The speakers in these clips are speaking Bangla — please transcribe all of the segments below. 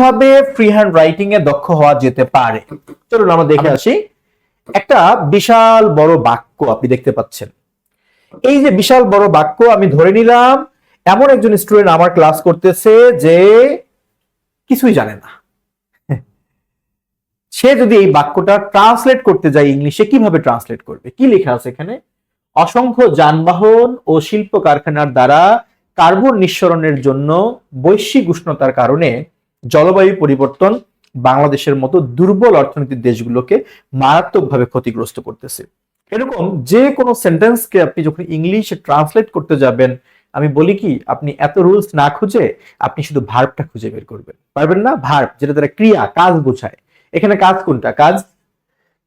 কীভাবে ফ্রি হ্যান্ড রাইটিং এ দক্ষ হওয়া যেতে পারে? চলুন আমরা দেখে আসি। একটা বিশাল বড় বাক্য আপনি দেখতে পাচ্ছেন। এই যে বিশাল বড় বাক্য আমি ধরে নিলাম এমন একজন স্টুডেন্ট আমার ক্লাস করতেছে যে কিছুই জানে না। সে যদি এই বাক্যটা ট্রান্সলেট করতে যায় ইংলিশে কীভাবে ট্রান্সলেট করবে? কি লেখা আছে এখানে? অসংখ্য যানবাহন ও শিল্প কারখানার দ্বারা কার্বন নিঃসরণের জন্য বৈশ্বিক উষ্ণতার কারণে জলবায়ু পরিবর্তন বাংলাদেশের মতো দুর্বল অর্থনীতির দেশগুলোকে মারাত্মকভাবে ক্ষতিগ্রস্ত করতেছে। এরকম যে কোনো সেন্টেন্সকে আপনি যখন ইংলিশে ট্রান্সলেট করতে যাবেন, আমি বলি কি, আপনি এত রুলস না খুঁজে আপনি শুধু ভার্বটা খুঁজে বের করবেন। পারবেন না? ভার্ব, যেটা তারা ক্রিয়া, কাজ বোঝায়। এখানে কাজ কোনটা? কাজ?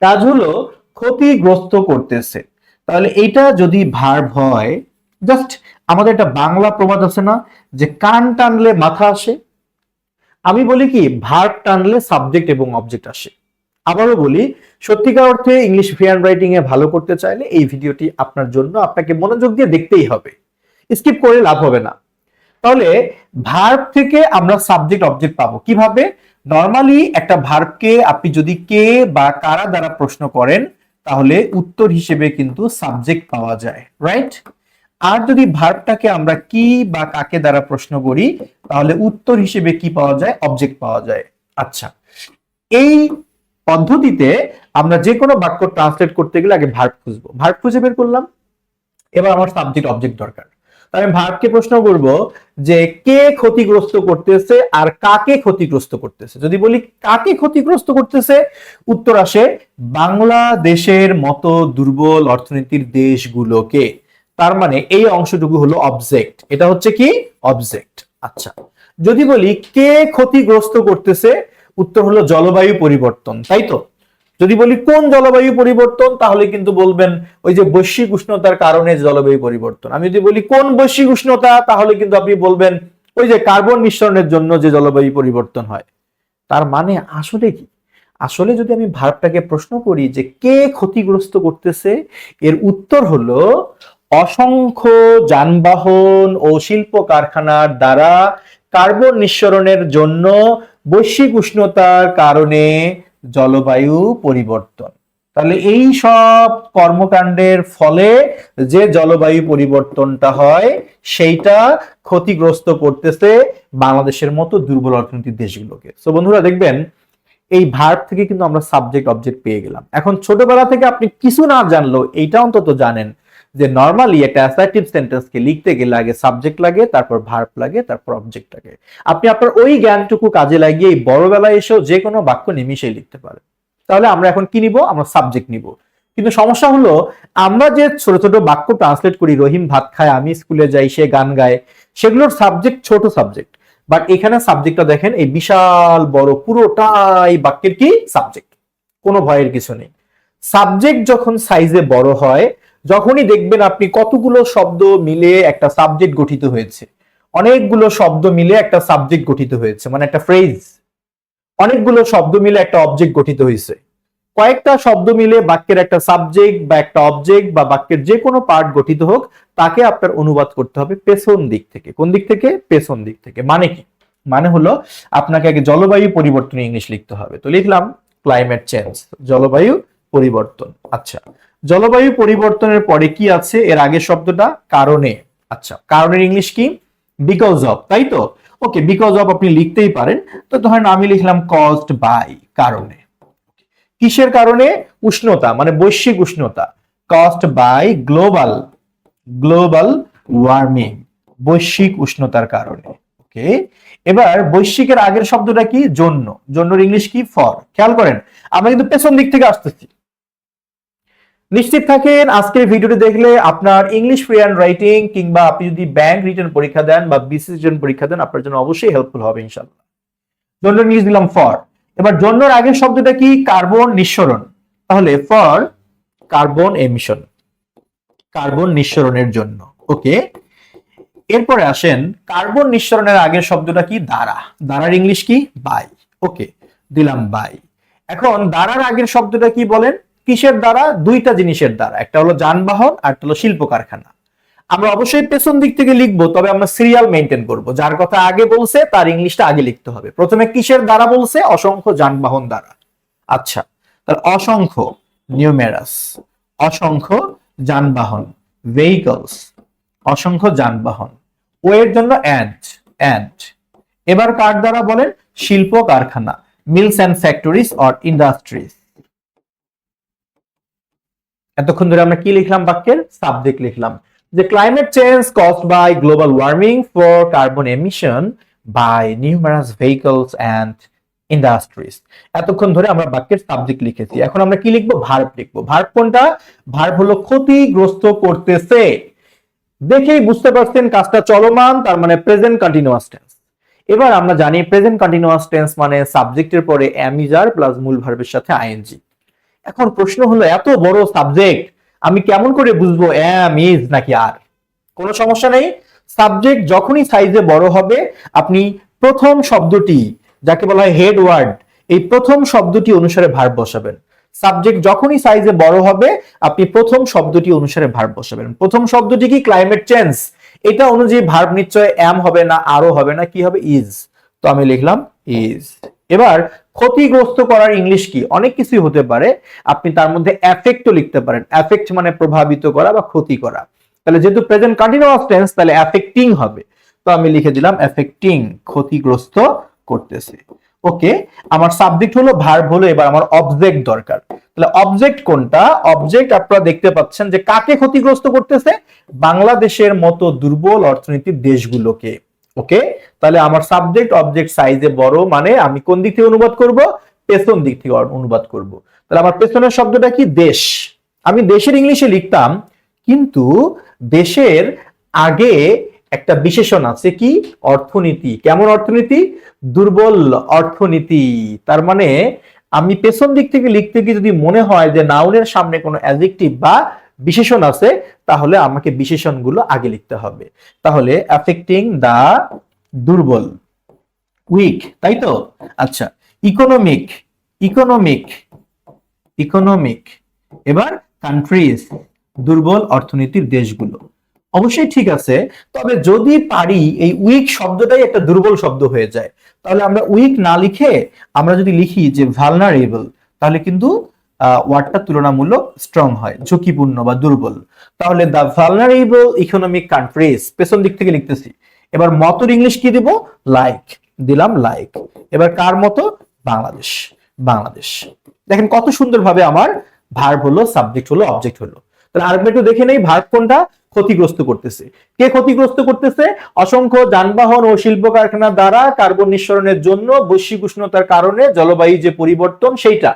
কাজ হলো ক্ষতিগ্রস্ত করতেছে। তাহলে এটা যদি ভার্ব হয়, জাস্ট আমাদের একটা বাংলা প্রবাদ আছে না, যে কান টানলে মাথা আসে আমি বলি কি ভার্ব টানলে সাবজেক্ট এবং অবজেক্ট আসে। আবারও বলি, সত্যিকার অর্থে ইংলিশ হ্যান্ড রাইটিং এ ভালো করতে চাইলে এই ভিডিওটি আপনার জন্য আপনাকে মনোযোগ দিয়ে দেখতেই হবে। স্কিপ করে লাভ হবে না। তাহলে ভার্ব থেকে আমরা সাবজেক্ট অবজেক্ট পাবো। কীভাবে? নর্মালি একটা ভার্বকে আপনি যদি কে বা কারা দ্বারা প্রশ্ন করেন, তাহলে উত্তর হিসেবে কিন্তু সাবজেক্ট পাওয়া যায় রাইট আর যদি ভার্বটাকে আমরা কি বা কাকে দ্বারা প্রশ্ন করি, তাহলে উত্তর হিসেবে কি পাওয়া যায়? অবজেক্ট পাওয়া যায়। আচ্ছা এই পদ্ধতিতে আমরা যে কোনো বাক্য ট্রান্সলেট করতে গেলে আগে ভার্ব খুঁজবো। ভার্ব খুঁজে বের করলাম। এবার আমার সাবজেক্ট অবজেক্ট দরকার। আমি ভার্বকে প্রশ্ন করব যে কে ক্ষতিগ্রস্ত করতেছে আর কাকে ক্ষতিগ্রস্ত করতেছে। যদি বলি কাকে ক্ষতিগ্রস্ত করতেছে, উত্তর আসে বাংলাদেশের মতো দুর্বল অর্থনীতির দেশগুলোকে। তার মানে এই অংশটুকু হলো অবজেক্ট এটা হচ্ছে কি? অবজেক্ট আচ্ছা যদি বলি কে ক্ষতিগ্রস্ত করতেছে, উত্তর হলো জলবায়ু পরিবর্তন, তাই তো? যদি বলি কোন জলবায়ু পরিবর্তন, তাহলে কিন্তু বলবেন ওই যে বৈশ্বিক উষ্ণতার কারণে জলবায়ু পরিবর্তন। আমি যদি বলি কোন বৈশ্বিক উষ্ণতা, তাহলে কিন্তু আপনি বলবেন ওই যে কার্বন নিঃসরণের জন্য যে জলবায়ু পরিবর্তন হয়। তার মানে আসলে কি? আসলে যদি আমি ভার্বটাকে প্রশ্ন করি যে কে ক্ষতিগ্রস্ত করতেছে, এর উত্তর হলো অসংখ্য যানবাহন ও শিল্প কারখানার দ্বারা কার্বন নিঃসরণের জন্য বৈশ্বিক উষ্ণতার কারণে জলবায়ু পরিবর্তন। তাহলে এই সব কর্মকাণ্ডের ফলে যে জলবায়ু পরিবর্তনটা হয়, সেইটা ক্ষতিগ্রস্ত করতেছে বাংলাদেশের মতো দুর্বল অর্থনীতির দেশগুলোকে। তো বন্ধুরা, দেখবেন, এই ভার্ব থেকে কিন্তু আমরা সাবজেক্ট অবজেক্ট পেয়ে গেলাম। এখন ছোটবেলা থেকে আপনি কিছু না জানলেও এইটা অন্তত জানেন যে নর্মালি একটা অ্যাসার্টিভ সেন্টেন্সকে লিখতে গেলে আগে সাবজেক্ট লাগে, তারপর ভার্ব লাগে, তারপর অবজেক্ট লাগে। আপনি আপনার ওই জ্ঞানটুকু কাজে লাগিয়ে এই বড়বেলায় এসেও যে কোনো বাক্য নিমিশেই লিখতে পারেন। তাহলে আমরা এখন কি নিব? আমরা সাবজেক্ট নিব। কিন্তু সমস্যা হলো, আমরা যে ছোট ছোট বাক্য ট্রান্সলেট করি, রহিম ভাত খায়, আমি স্কুলে যাই, সে গান গায়, সেগুলোর সাবজেক্ট ছোট সাবজেক্ট বাট এখানে সাবজেক্টটা দেখেন, এই বিশাল বড় পুরোটাই বাক্যের কি? সাবজেক্ট কোনো ভয়ের কিছু নেই। সাবজেক্ট যখন সাইজে বড় হয় যখনই দেখবেন আপনি কতগুলো শব্দ মিলে একটা সাবজেক্ট গঠিত হয়েছে, অনেকগুলো শব্দ মিলে একটা সাবজেক্ট গঠিত হয়েছে মানে একটা ফ্রেজ অনেকগুলো শব্দ মিলে একটা অবজেক্ট গঠিত হয়েছে। কয়েকটা শব্দ মিলে বাক্যের একটা সাবজেক্ট বা একটা অবজেক্ট বা বাক্যের যে কোনো পার্ট গঠিত হোক, তাকে আপনার অনুবাদ করতে হবে পেছন দিক থেকে। কোন দিক থেকে? পেছন দিক থেকে। মানে কি? মানে হলো আপনাকে আগে জলবায়ু পরিবর্তন ইংলিশ লিখতে হবে। তো লিখলাম ক্লাইমেট চেঞ্জ জলবায়ু পরিবর্তন। আচ্ছা। জলবায়ু পরিবর্তনের পরে কি আছে? এর আগের শব্দটা কারণে। আচ্ছা কারণের ইংলিশ কি? বিকজ অফ তাই তো? ওকে বিকজ অফ আপনি লিখতেই পারেন। তো ধরেন আমি লিখলাম কজড বাই কারণে। কিসের কারণে? উষ্ণতা মানে বৈশ্বিক উষ্ণতা। Caused by global global warming বৈশ্বিক উষ্ণতার কারণে। ওকে এবার বৈশ্বিকের আগের শব্দটা কি? জন্য। জন্যর ইংলিশ কি? ফর খেয়াল করেন, আমরা কিন্তু পেছন দিক থেকে আসতেছি। নিশ্চিত থাকেন আজকের ভিডিওটি দেখলে আপনার ইংলিশ ফ্রি হ্যান্ড রাইটিং কিংবা আপনি যদি ব্যাংক রিটার্ন পরীক্ষা দেন বা বিসিএস রিটার্ন পরীক্ষা দেন, আপনার জন্য অবশ্যই হেল্পফুল হবে ইনশাল্লাহ জন্য ইংলিশ দিলাম ফর এবার জন্যর আগের শব্দটা কি? কার্বন নিঃসরণ। তাহলে ফর কার্বন এমিশন কার্বন নিঃসরণের জন্য। ওকে এরপরে আসেন কার্বন নিঃসরণের আগের শব্দটা কি? দ্বারা। দ্বারার ইংলিশ কি? বাই ওকে দিলাম বাই এখন দ্বারার আগের শব্দটা কি বলেন? কিসের দ্বারা? দুইটা জিনিসের দ্বারা। একটা হলো যানবাহন আর একটা হলো শিল্প কারখানা আমরা অবশ্যই পেছন দিক থেকে লিখব, তবে আমরা সিরিয়াল মেনটেন করব। যার কথা আগে বলছে, তার ইংলিশটা আগে লিখতে হবে। প্রথমে কিসের দ্বারা বলছে? অসংখ্য যানবাহন দ্বারা। আচ্ছা তাহলে অসংখ্য নিউমেরাস অসংখ্য যানবাহন ভেহিকলস অসংখ্য যানবাহন। ও এর জন্য অ্যান্ড অ্যান্ড এবার কার দ্বারা বলেন? শিল্প কারখানা mills and factories or industries এতক্ষণ ধরে আমরা কি লিখলাম বাক্যের? সাবজেক্ট লিখলাম। যে climate change caused by global warming for carbon emission by numerous vehicles and industries এতক্ষণ ধরে আমরা বাক্যের সাবজেক্ট লিখেছি। এখন আমরা কি লিখব? ভার্ব লিখব। ভার্ব কোনটা? ভার্ব হলো ক্ষতিগ্রস্ত করতেছে। দেখেই বুঝতে পারছেন কাজটা চলমান, তার মানে প্রেজেন্ট কন্টিনিউয়াস টেন্স এবার আমরা জানি প্রেজেন্ট কন্টিনিউয়াস টেন্স মানে সাবজেক্টের পরে অ্যামিজার প্লাস মূল ভার্বের সাথে আইএনজি এখন প্রশ্ন হলো, এত বড় সাবজেক্ট আমি কেমন করে বুঝব অ্যাম ইজ নাকি আর কোনো সমস্যা নেই। সাবজেক্ট যখনই সাইজে বড় হবে, আপনি প্রথম শব্দটি, যাকে বলা হয় হেড ওয়ার্ড এই প্রথম শব্দটি অনুসারে ভার্ব বসাবেন। সাবজেক্ট যখনই সাইজে বড় হবে, আপনি প্রথম শব্দটি অনুসারে ভার্ব বসাবেন। প্রথম শব্দটি কি ক্লাইমেট চেঞ্জ এটা অনুযায়ী ভার্ব নিশ্চয় অ্যাম হবে না আরও হবে না, কি হবে? ইজ তো আমি লিখলাম ইজ এবার ক্ষতিগ্রস্ত করার ইংলিশ কি? অনেক কিছুই হতে পারে। আপনি তার মধ্যে অ্যাফেক্টও লিখতে পারেন। অ্যাফেক্ট মানে প্রভাবিত করা বা ক্ষতি করা। তাহলে যেহেতু প্রেজেন্ট কন্টিনিউয়াস টেন্স তাহলে অ্যাফেক্টিং হবে। তো আমি লিখে দিলাম অ্যাফেক্টিং ক্ষতিগ্রস্ত করতেছে। ওকে, আমার সাবজেক্ট হলো ভার্ব হলো, এবার আমার অবজেক্ট দরকার। তাহলে অবজেক্ট কোনটা? অবজেক্ট আপনারা দেখতে পাচ্ছেন যে কাকে ক্ষতিগ্রস্ত করতেছে? বাংলাদেশের মতো দুর্বল অর্থনীতির দেশগুলোকে। ওকে তাহলে আমার সাবজেক্ট অবজেক্ট সাইজে বড় মানে আমি কোন দিক থেকে অনুবাদ করব? পেছন দিক থেকে অনুবাদ করব। তাহলে আমার পেছনের শব্দটা কি? দেশ। আমি দেশের ইংলিশে লিখতাম, কিন্তু দেশের আগে একটা বিশেষণ আছে কি? অর্থনীতি। কেমন অর্থনীতি? দুর্বল অর্থনীতি। তার মানে আমি পেছন দিক থেকে লিখতে গিয়ে যদি মনে হয় যে নাউনের সামনে কোনো অ্যাজেক্টিভ বা বিশেষণ আছে, তাহলে আমাকে বিশেষণগুলো আগে লিখতে হবে। তাহলে অ্যাফেক্টিং দা দুর্বল উইক তাই তো? আচ্ছা ইকোনমিক ইকোনমিক ইকোনমিক এবার কান্ট্রিজ দুর্বল অর্থনীতির দেশগুলো। অবশ্যই ঠিক আছে, তবে যদি পারি এই উইক শব্দটাই একটা দুর্বল শব্দ হয়ে যায়, তাহলে আমরা উইক না লিখে আমরা যদি লিখি যে ভালনারেবল তাহলে কিন্তু ওয়ার্ডটা তুলনামূলক স্ট্রং হয়, ঝুঁকিপূর্ণ বা দুর্বল। তাহলে দ্য ভালনারেবল ইকোনমিক কান্ট্রিজ পেছন দিক থেকে লিখতেছি। এবার মতর ইংলিশ কি দিব? লাইক দিলাম লাইক এবার কার মতো? বাংলাদেশ বাংলাদেশ। দেখেন কত সুন্দরভাবে আমার ভার্ব হলো সাবজেক্ট হলো অবজেক্ট হলো। তাহলে আরেকবার একটু দেখে নেই ভার্ব কোনটা? ক্ষতিগ্রস্ত করতেছে। কে ক্ষতিগ্রস্ত করতেছে? অসংখ্য যানবাহন ও শিল্প কারখানা দ্বারা কার্বন নিঃসরণের জন্য বৈশ্বিক উষ্ণতার কারণে জলবায়ু যে পরিবর্তন, সেইটা।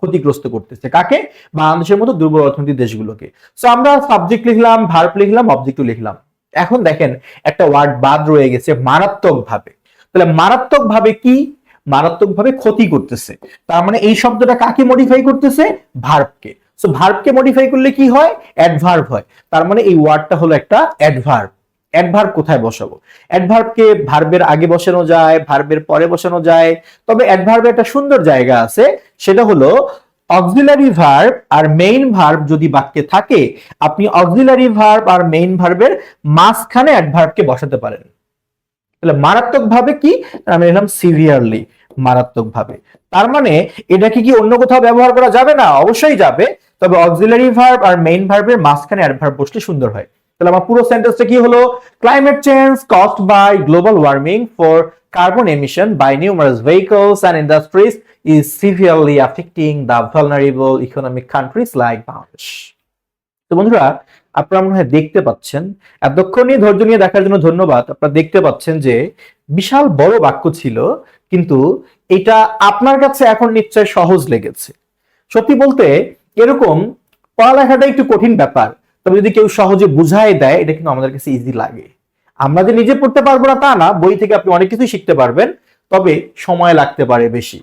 ক্ষতিগ্রস্ত করতেছে। কাকে? বাংলাদেশের মতো দুর্বল অর্থনীতি দেশগুলোকে। সো আমরা সাবজেক্ট লিখলাম ভার্ব লিখলাম অবজেক্টও লিখলাম। এখন দেখেন, একটা ওয়ার্ড বাদ রয়ে গেছে মারাত্মক ভাবে তাহলে মারাত্মক ভাবে কি? মারাত্মক ভাবে ক্ষতি করতেছে। তার মানে এই শব্দটা কাকে মডিফাই করতেছে? ভার্বকে সো ভার্বকে মডিফাই করলে কি হয়? অ্যাডভার্ব হয়। তার মানে এই ওয়ার্ডটা হলো একটা অ্যাডভার্ব অ্যাডভার্ব কোথায় বসাবো? অ্যাডভার্বকে ভার্বের আগে বসানো যায় ভার্বের পরে বসানো যায়। তবে অ্যাডভার্বে একটা সুন্দর জায়গা আছে, সেটা হলো অক্সিলারি ভার্ব আর মেইন ভার্ব যদি বাক্যে থাকে, আপনি অক্সিলারি ভার্ব আর মেইন ভার্বের মাঝখানে অ্যাডভার্বকে বসাতে পারেন। তাহলে মারাত্মক ভাবে কি? আমি লিখলাম সিভিয়ারলি মারাত্মক ভাবে তার মানে এটাকে কি অন্য কোথাও ব্যবহার করা যাবে না? অবশ্যই যাবে। তবে অক্সিলারি ভার্ব আর মেইন ভার্বের মাঝখানে অ্যাডভার্ব বসলে সুন্দর হয়। তাহলে আমার পুরো সেন্টেন্সটা কি হলো? Climate change caused by global warming for carbon emission by numerous vehicles and industries is severely affecting the vulnerable economic countries like Bangladesh তো বন্ধুরা, আপনারা মনে হয় দেখতে পাচ্ছেন এতক্ষণই ধৈর্য নিয়ে দেখার জন্য ধন্যবাদ। আপনারা দেখতে পাচ্ছেন যে বিশাল বড় বাক্য ছিল, কিন্তু এটা আপনার কাছে এখন নিশ্চয় সহজ লেগেছে। সত্যি বলতে, এরকম পড়ালেখাটা একটু কঠিন ব্যাপার। তবে যদি কেউ সহজে বুঝায় দেয়, এটা কিন্তু আমাদের কাছে ইজি লাগে। আমরা যে নিজে পড়তে পারব না তা না, বই থেকে আপনি অনেক কিছুই শিখতে পারবেন, তবে সময় লাগতে পারে বেশি।